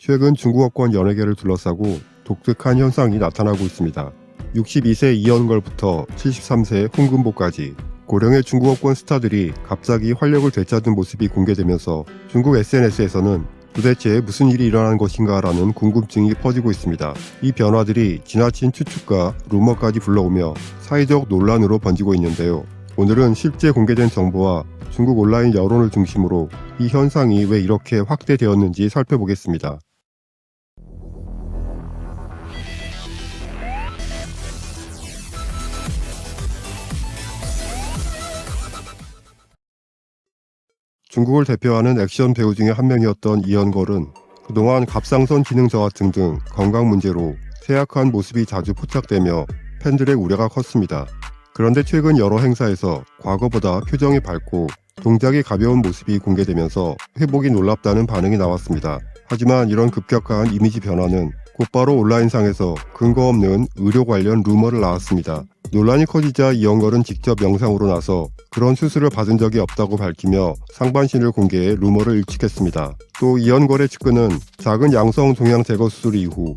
최근 중국어권 연예계를 둘러싸고 독특한 현상이 나타나고 있습니다. 62세 이연걸부터 73세 홍금보까지 고령의 중국어권 스타들이 갑자기 활력을 되찾은 모습이 공개되면서 중국 SNS에서는 도대체 무슨 일이 일어난 것인가 라는 궁금증이 퍼지고 있습니다. 이 변화들이 지나친 추측과 루머까지 불러오며 사회적 논란으로 번지고 있는데요. 오늘은 실제 공개된 정보와 중국 온라인 여론을 중심으로 이 현상이 왜 이렇게 확대되었는지 살펴보겠습니다. 중국을 대표하는 액션 배우 중에 한 명이었던 이연걸은 그동안 갑상선 기능 저하증 등 건강 문제로 쇠약한 모습이 자주 포착되며 팬들의 우려가 컸습니다. 그런데 최근 여러 행사에서 과거보다 표정이 밝고 동작이 가벼운 모습이 공개되면서 회복이 놀랍다는 반응이 나왔습니다. 하지만 이런 급격한 이미지 변화는 곧바로 온라인상에서 근거 없는 의료 관련 루머를 낳았습니다. 논란이 커지자 이영걸은 직접 영상으로 나서 그런 수술을 받은 적이 없다고 밝히며 상반신을 공개해 루머를 일축했습니다. 또 이연걸의 측근은 작은 양성 종양 제거 수술 이후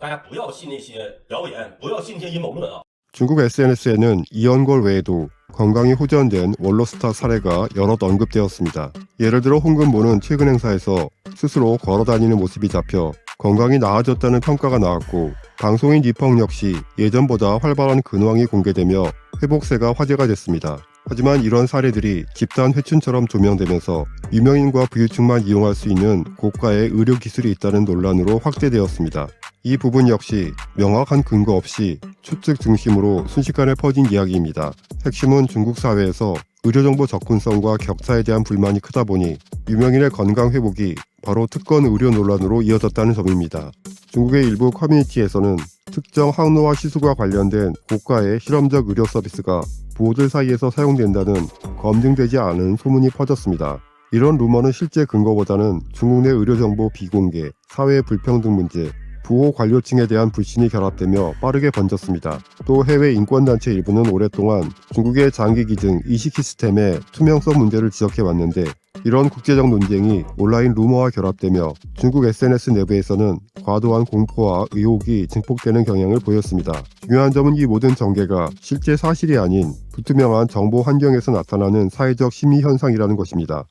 大家不要信那些谣言，不要信那些阴谋论啊。 중국 SNS에는 이연걸 외에도 건강이 호전된 원로스타 사례가 여럿 언급되었습니다. 예를 들어 홍금보는 최근 행사에서 스스로 걸어다니는 모습이 잡혀 건강이 나아졌다는 평가가 나왔고 방송인 니펑 역시 예전보다 활발한 근황이 공개되며 회복세가 화제가 됐습니다. 하지만 이런 사례들이 집단 회춘처럼 조명되면서 유명인과 부유층만 이용할 수 있는 고가의 의료 기술이 있다는 논란으로 확대되었습니다. 이 부분 역시 명확한 근거 없이 추측 중심으로 순식간에 퍼진 이야기입니다. 핵심은 중국 사회에서 의료정보 접근성과 격차에 대한 불만이 크다 보니 유명인의 건강 회복이 바로 특권 의료 논란으로 이어졌다는 점입니다. 중국의 일부 커뮤니티에서는 특정 항노화 시술과 관련된 고가의 실험적 의료 서비스가 부호들 사이에서 사용된다는 검증되지 않은 소문이 퍼졌습니다. 이런 루머는 실제 근거보다는 중국 내 의료정보 비공개, 사회 불평등 문제, 부호 관료층에 대한 불신이 결합되며 빠르게 번졌습니다. 또 해외 인권단체 일부는 오랫동안 중국의 장기 기증 이식 시스템의 투명성 문제를 지적해 왔는데 이런 국제적 논쟁이 온라인 루머와 결합되며 중국 SNS 내부에서는 과도한 공포와 의혹이 증폭되는 경향을 보였습니다. 중요한 점은 이 모든 전개가 실제 사실이 아닌 불투명한 정보 환경에서 나타나는 사회적 심리 현상이라는 것입니다.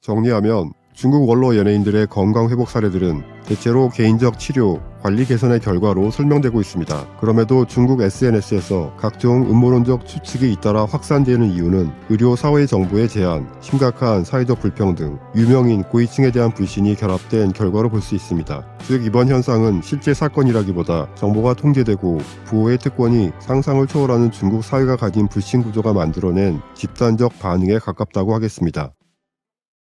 정리하면 중국 원로 연예인들의 건강 회복 사례들은 대체로 개인적 치료, 관리 개선의 결과로 설명되고 있습니다. 그럼에도 중국 SNS에서 각종 음모론적 추측이 잇따라 확산되는 이유는 의료 사회 정보의 제한, 심각한 사회적 불평등, 유명인 고위층에 대한 불신이 결합된 결과로 볼 수 있습니다. 즉 이번 현상은 실제 사건이라기보다 정보가 통제되고 부호의 특권이 상상을 초월하는 중국 사회가 가진 불신 구조가 만들어낸 집단적 반응에 가깝다고 하겠습니다.